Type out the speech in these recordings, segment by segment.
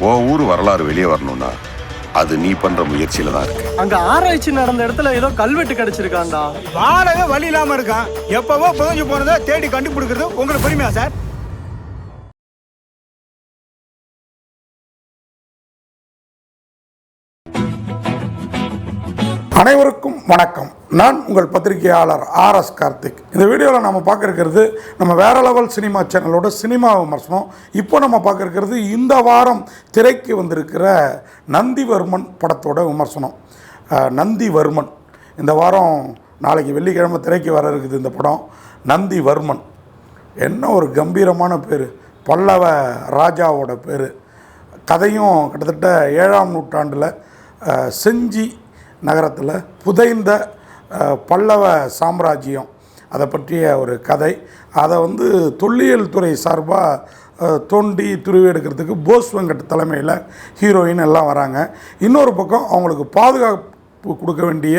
உன் ஊர் வரலாறு வெளியே வரணும்னா அது நீ பண்ற முயற்சியில தான் இருக்கு. அங்க ஆராய்ச்சி நடந்த இடத்துல ஏதோ கல்வெட்டு கிடைச்சிருக்காண்டா வாடகை வழி இல்லாம இருக்கான். எப்பவோ புதஞ்சு போனதை தேடி கண்டுபிடிக்கிறது உங்களுக்கு பெருமையா சார்? அனைவருக்கும் வணக்கம். நான் உங்கள் பத்திரிகையாளர் ஆர் எஸ் கார்த்திக். இந்த வீடியோவில் நம்ம பார்க்க இருக்கிறது நம்ம வேற லெவல் சினிமா சேனலோட சினிமா விமர்சனம். இப்போ நம்ம பார்க்க இருக்கிறது இந்த வாரம் திரைக்கு வந்திருக்கிற நந்திவர்மன் படத்தோட விமர்சனம். நந்திவர்மன். இந்த வாரம் நாளைக்கு வெள்ளிக்கிழமை திரைக்கு வர இருக்குது இந்த படம். நந்திவர்மன். என்ன ஒரு கம்பீரமான பேர். பல்லவ ராஜாவோட பேர். கதையும் கிட்டத்தட்ட ஏழாம் நூற்றாண்டில் செஞ்சி நகரத்தில் புதைந்த பல்லவ சாம்ராஜ்யம் அதை பற்றிய ஒரு கதை. அதை வந்து தொல்லியல் துறை சார்பாக தோண்டி துருவி எடுக்கிறதுக்கு போஸ் வெங்கட் தலைமையில் ஹீரோயின் எல்லாம் வராங்க. இன்னொரு பக்கம் அவங்களுக்கு பாதுகாப்பு கொடுக்க வேண்டிய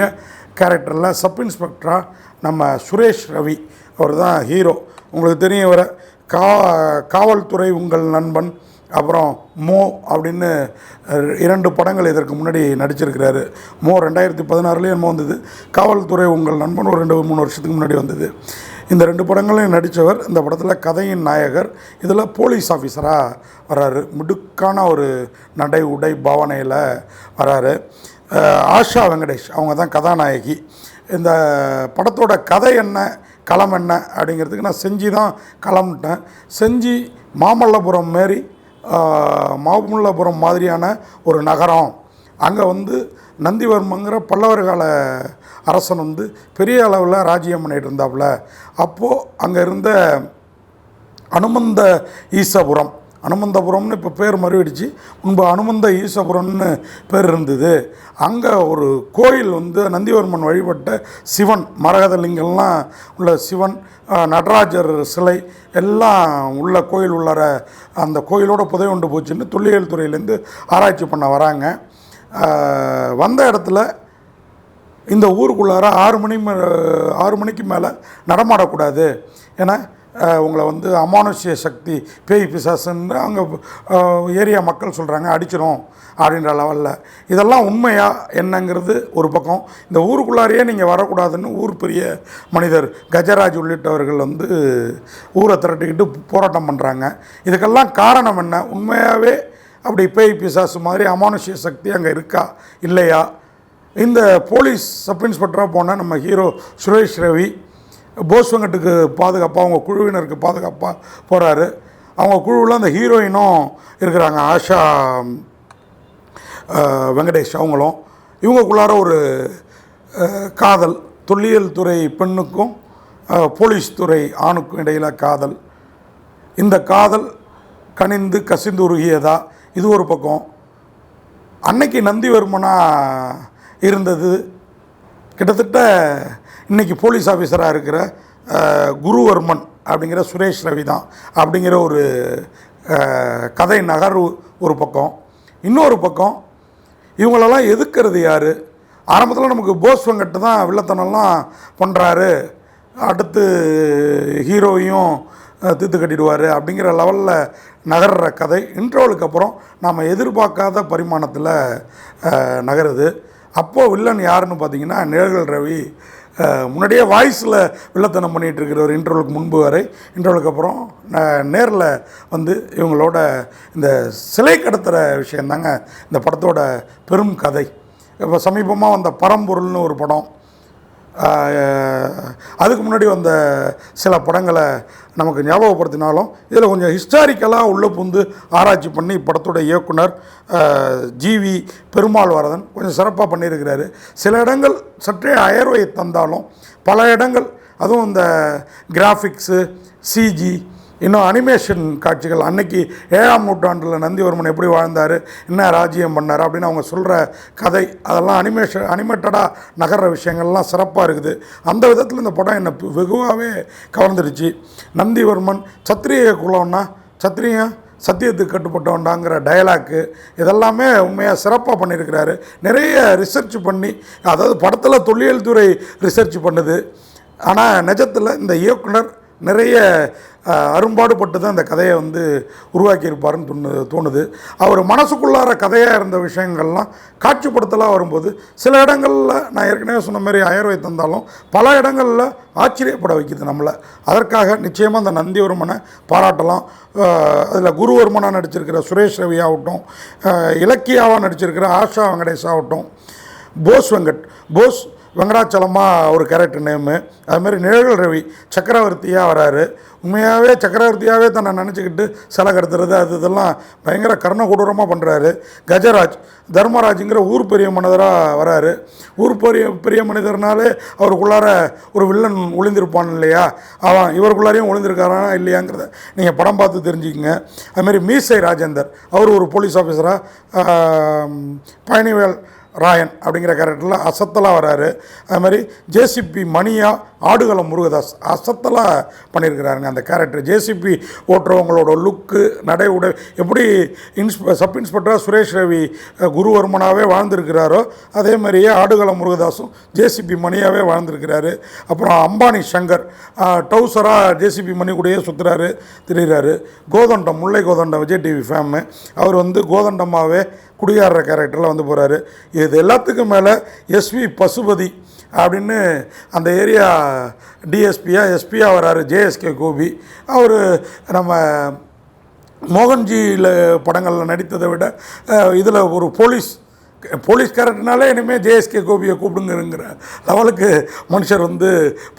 கேரக்டரில் சப் இன்ஸ்பெக்டராக நம்ம சுரேஷ் ரவி. அவர் தான் ஹீரோ உங்களுக்கு தெரியும் கா காவல்துறை உங்கள் நண்பன் அப்புறம் மோ அப்படின்னு இரண்டு படங்கள் இதற்கு முன்னாடி நடிச்சிருக்கிறாரு. மோ ரெண்டாயிரத்தி பதினாறுலேயே என்னமோ வந்தது. காவல்துறை உங்கள் நண்பன் ஒரு ரெண்டு மூணு வருஷத்துக்கு முன்னாடி வந்தது. இந்த ரெண்டு படங்களையும் நடித்தவர் இந்த படத்தில் கதையின் நாயகர் இதில் போலீஸ் ஆஃபீஸராக வராரு. மிடுக்கான ஒரு நடை உடை பாவனையில் வராரு. ஆஷா வெங்கடேஷ் அவங்க தான் கதாநாயகி. இந்த படத்தோட கதை என்ன களம் என்ன அப்படிங்கிறதுக்கு நான் செஞ்சி தான் களம்ட்டேன். செஞ்சி மாமல்லபுரம் மாரி மாமல்லபுரம் மாதிரியான ஒரு நகரம். அங்கே வந்து நந்திவர்மங்கிற பல்லவர் கால அரசன் வந்து பெரிய அளவில் ராஜ்யம் பண்ணிகிட்டு இருந்தாப்புல. அப்போது அங்கே இருந்த அனுமந்த ஈசபுரம் அனுமந்தபுரம்னு இப்போ பேர் மறுவிடுச்சு. முன்பு அனுமந்த ஈசபுரம்னு பேர் இருந்தது. அங்கே ஒரு கோயில் வந்து நந்திவர்மன் வழிபட்ட சிவன் மரகதலிங்கம்லாம் உள்ள சிவன் நடராஜர் சிலை எல்லாம் உள்ள கோயில் உள்ளார அந்த கோயிலோட புதை கொண்டு போச்சுன்னு தொல்லியல் துறையிலேருந்து ஆராய்ச்சி பண்ண வராங்க. வந்த இடத்துல இந்த ஊருக்குள்ளார ஆறு மணி ஆறு மணிக்கு மேலே நடமாடக்கூடாது. ஏன்னா உங்களை வந்து அமானுஷ்ய சக்தி பேய் பிசாசுன்னு அங்கே ஏரியா மக்கள் சொல்கிறாங்க அடிச்சிடும் அப்படின்ற லெவலில் இதெல்லாம் உண்மையாக என்னங்கிறது ஒரு பக்கம். இந்த ஊருக்குள்ளாரையே நீங்கள் வரக்கூடாதுன்னு ஊர் பெரிய மனிதர் கஜராஜ் உள்ளிட்டவர்கள் வந்து ஊரை திரட்டிக்கிட்டு போராட்டம் பண்ணுறாங்க இதுக்கெல்லாம் காரணம் என்ன? உண்மையாகவே அப்படி பேய் பிசாசு மாதிரி அமானுஷ்ய சக்தி அங்கே இருக்கா? இல்லையா? இந்த போலீஸ் சப் இன்ஸ்பெக்டராக போன நம்ம ஹீரோ சுரேஷ் ரவி போஸ்வங்கட்டுக்கு பாதுகாப்பாக அவங்க குழுவினருக்கு பாதுகாப்பாக போகிறாரு அவங்க குழுவில் அந்த ஹீரோயினும் இருக்கிறாங்க ஆஷா வெங்கடேஷ் அவங்களும். இவங்களுக்குள்ளார ஒரு காதல் தொல்லியல் துறை பெண்ணுக்கும் போலீஸ் துறை ஆணுக்கும் இடையில் காதல். இந்த காதல் கனிந்து கசிந்து உருகியதா? இது ஒரு பக்கம். அன்னைக்கு நந்திவர்மனாக இருந்தது. கிட்டத்தட்ட இன்றைக்கி போலீஸ் ஆஃபீஸராக இருக்கிற குருவர்மன் அப்படிங்கிற சுரேஷ் ரவி தான் அப்படிங்கிற ஒரு கதை நகர்வு ஒரு பக்கம். இன்னொரு பக்கம் இவங்களெல்லாம் எதுக்கிறது யார்? ஆரம்பத்தில் நமக்கு போஸ் வெங்கட் தான் வில்லத்தனம்லாம் பண்ணுறாரு அடுத்து ஹீரோவையும் அஹ், தீர்த்து கட்டிடுவார் அப்படிங்கிற லெவலில் நகர்ற கதை. இன்ட்ரோலுக்கு அப்புறம் நாம் எதிர்பார்க்காத பரிமாணத்தில் நகருது. அப்போது வில்லன் யாருன்னு பார்த்தீங்கன்னா நிழல்கள் ரவி. முன்னாடியே வாய்ஸில் வில்லத்தனம் பண்ணிகிட்டு இருக்கிறவர் இன்டர்வலுக்கு முன்பு வரை இன்டர்வலுக்கு அப்புறம் நேரில் வந்து இவங்களோட இந்த சிலை கடத்துகிற விஷயந்தாங்க இந்த படத்தோட பெரும் கதை. இப்போ சமீபமாக வந்த பரம்பொருள்னு ஒரு படம் அதுக்கு முன்னாடி வந்த சில படங்களை நமக்கு ஞாபகப்படுத்தினாலும் இதில் கொஞ்சம் ஹிஸ்டாரிக்கலாக உள்ளே புந்து ஆராய்ச்சி பண்ணி படத்தோட இயக்குனர் ஜிவி பெருமாள் வரதன் கொஞ்சம் சிறப்பாக பண்ணியிருக்கிறாரு. சில இடங்கள் சற்றே அயர்வை தந்தாலும் பல இடங்கள் அதுவும் இந்த கிராஃபிக்ஸு சிஜி இன்னும் அனிமேஷன் காட்சிகள். அன்னைக்கு ஏழாம் நூற்றாண்டில் நந்திவர்மன் எப்படி வாழ்ந்தார் என்ன ராஜ்யம் பண்ணார் அப்படின்னு அவங்க சொல்கிற கதை. அதெல்லாம் அனிமேஷன் அனிமேட்டடாக நகர்ற விஷயங்கள்லாம் சிறப்பாக இருக்குது. அந்த விதத்தில் இந்த படம் என்னை வெகுவாகவே கவர்ந்துடுச்சு. நந்திவர்மன் சத்திரிய குலம்னா சத்திரியன் சத்தியத்துக்கு கட்டுப்பட்டவன்டாங்கிற டயலாக்கு இதெல்லாமே உண்மையாக சிறப்பாக பண்ணியிருக்கிறாரு. நிறைய ரிசர்ச் பண்ணி அதாவது படத்தில் தொல்லியல் துறை ரிசர்ச் பண்ணுது. ஆனால் நிஜத்தில் இந்த இயக்குனர் நிறைய அரும்பாடுபட்டு தான் இந்த கதையை வந்து உருவாக்கியிருப்பாருன்னு தோணு தோணுது. அவர் மனசுக்குள்ளார கதையாக இருந்த விஷயங்கள்லாம் காட்சிப்படுத்தலாக வரும்போது சில இடங்களில் நான் ஏற்கனவே சொன்ன மாதிரி அயர்வை தந்தாலும் பல இடங்களில் ஆச்சரியப்பட வைக்குது நம்மளை. அதற்காக நிச்சயமாக அந்த நந்திவர்மனை பாராட்டலாம். அதில் குருவர்மனாக நடிச்சிருக்கிற சுரேஷ் ரவி ஆகட்டும் இலக்கியாவாக நடிச்சிருக்கிற ஆஷா வெங்கடேஷ் ஆகட்டும் போஸ் வெங்கட் போஸ் வெங்கடாச்சலமாக ஒரு கேரக்டர் நேமு அதுமாதிரி நிழல் ரவி சக்கரவர்த்தியாக வராரு. உண்மையாகவே சக்கரவர்த்தியாகவே தன்னை நினச்சிக்கிட்டு சிலை கடத்துறது அது இதெல்லாம் பயங்கர கர்ண கொடூரமாக பண்ணுறாரு கஜராஜ் தர்மராஜுங்கிற ஊர் பெரிய மனிதராக வராரு. ஊர் பெரிய பெரிய மனிதர்னாலே அவருக்குள்ளார ஒரு வில்லன் ஒளிந்திருப்பான் இல்லையா? அவன் இவருக்குள்ளாரையும் ஒளிந்திருக்காரா இல்லையாங்கிறத நீங்கள் படம் பார்த்து தெரிஞ்சுக்கங்க. அதுமாரி மீசை ராஜேந்தர் அவர் ஒரு போலீஸ் ஆஃபீஸராக பழனிவேல் ராயன் அப்படிங்கிற கேரக்டரில் அசத்தலாக வராரு. அது மாதிரி ஜேசிபி மணியா ஆடுகளம் முருகதாஸ் அசத்தலாக பண்ணியிருக்கிறாருங்க அந்த கேரக்டர் ஜேசிபி ஓட்டுறவங்களோட லுக்கு நடை உடை எப்படி இன்ஸ்ப சப் இன்ஸ்பெக்டராக சுரேஷ் ரவி குருவர்மனாகவே வாழ்ந்திருக்கிறாரோ அதே மாதிரியே ஆடுகளம் முருகதாஸும் ஜேசிபி மணியாகவே வாழ்ந்திருக்கிறாரு. அப்புறம் அம்பானி சங்கர் டவுசராக ஜேசிபி மணி கூடயே சுற்றுறாரு திரிகிறாரு கோதண்டம் முல்லை கோதண்டம் விஜய் டிவி ஃபேமு அவர் வந்து கோதண்டமாகவே குடியாடுற கேரக்டரில் வந்து போகிறாரு இது எல்லாத்துக்கும் மேலே எஸ்வி பசுபதி அப்படின்னு அந்த ஏரியா டிஎஸ்பியாக எஸ்பியாக வராரு ஜேஎஸ்கே கோபி. அவர் நம்ம மோகன்ஜியில் படங்களில் நடித்ததை விட இதில் ஒரு போலீஸ் போலீஸ் இனிமேல் ஜேஎஸ்கே கோபியை கூப்பிடுங்கிற லெவலுக்கு மனுஷர் வந்து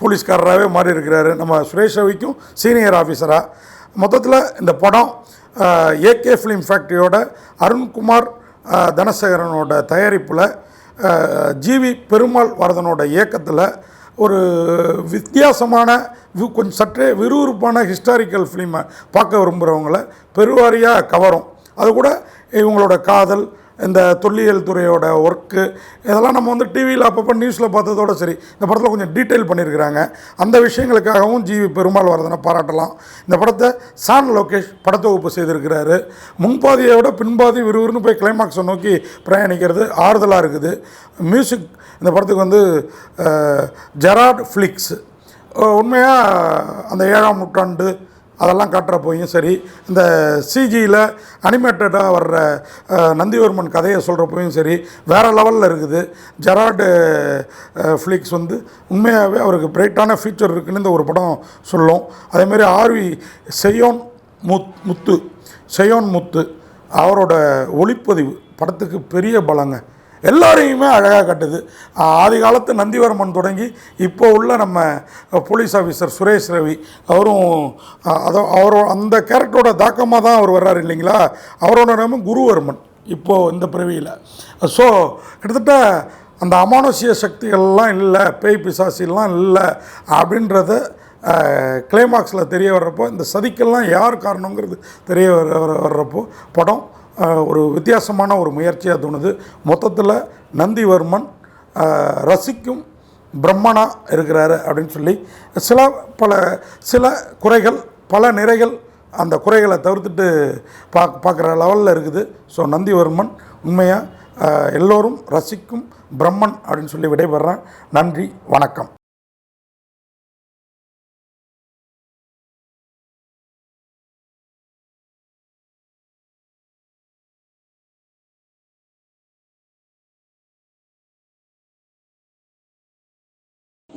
போலீஸ்காரராகவே மாறி இருக்கிறாரு நம்ம சுரேஷ் ரவிக்கும் சீனியர் ஆஃபீஸராக மொத்தத்தில் இந்த படம் ஏகே ஃபிலிம் ஃபேக்ட்ரியோட அருண்குமார் தனசேகரனோட தயாரிப்பில் ஜிவி பெருமாள் வரதனோட இயக்கத்தில் ஒரு வித்தியாசமான கொஞ்சம் சற்றே விறுவிறுப்பான ஹிஸ்டாரிக்கல் ஃபிலிமை பார்க்க விரும்புகிறவங்கள பெருவாரியாக கவரும். அது கூட இவங்களோட காதல் இந்த தொல்லியல் துறையோட ஒர்க்கு இதெல்லாம் நம்ம வந்து டிவியில் அப்பப்போ நியூஸில் பார்த்ததோட சரி இந்த படத்தில் கொஞ்சம் டீட்டெயில் பண்ணியிருக்கிறாங்க. அந்த விஷயங்களுக்காகவும் ஜிவி பெருமாள் வரதனை பாராட்டலாம். இந்த படத்தை சான் லோகேஷ் படத்தொகுப்பு செய்திருக்கிறாரு. முன்பாதியை விட பின்பாதி விறுவிறுன்னு போய் கிளைமாக்ஸை நோக்கி பிரயாணிக்கிறது ஆறுதலாக இருக்குது. மியூசிக் இந்த படத்துக்கு வந்து ஜெராட் ஃப்ளிக்ஸ். உண்மையாக அந்த ஏழாம் நூற்றாண்டு அதெல்லாம் காட்டுறப்போயும் சரி. இந்த சிஜியில் அனிமேட்டடாக வர்ற நந்திவர்மன் கதையை சொல்கிறப்பையும் சரி வேறு லெவலில் இருக்குது. ஜெராடு ஃப்ளிக்ஸ் வந்து உண்மையாகவே அவருக்கு பிரைட்டான ஃபியூச்சர் இருக்குன்னு இந்த ஒரு படம் சொல்லும். அதேமாரி ஆர்வி செய்யோன் முத் முத்து செய்யோன் முத்து அவரோட ஒளிப்பதிவு படத்துக்கு பெரிய பலங்க. எல்லாரையுமே அழகாக கட்டுது. ஆதி காலத்து நந்திவர்மன் தொடங்கி இப்போ உள்ள நம்ம போலீஸ் ஆஃபீஸர் சுரேஷ் ரவி அவரும் அதோ அவரோ அந்த கேரக்டரோட தாக்கமாக தான் அவர் வர்றாரு இல்லைங்களா? அவரோட நாம குருவர்மன் இப்போது இந்த பிறவியில். ஸோ கிட்டத்தட்ட அந்த அமானுஷ்ய சக்திகள்லாம் இல்லை பேய் பிசாசிலாம் இல்லை அப்படின்றத கிளைமாக்ஸில் தெரிய வர்றப்போ இந்த சதிக்கெல்லாம் யார் காரணங்கிறது தெரிய வர வர- வர்றப்போ படம் ஒரு வித்தியாசமான ஒரு முயற்சியாக தோணுது மொத்தத்தில் நந்திவர்மன் ரசிக்கும் பிரம்மனா இருக்கிறாரு அப்படின்னு சொல்லி சில பல சில குறைகள் பல நிறைகள் அந்த குறைகளை தவிர்த்துட்டு பா பார்க்குற லெவலில் இருக்குது. ஸோ நந்திவர்மன் உண்மையாக எல்லோரும் ரசிக்கும் பிரம்மன் அப்படின்னு சொல்லி விடைபெறேன் நன்றி வணக்கம்.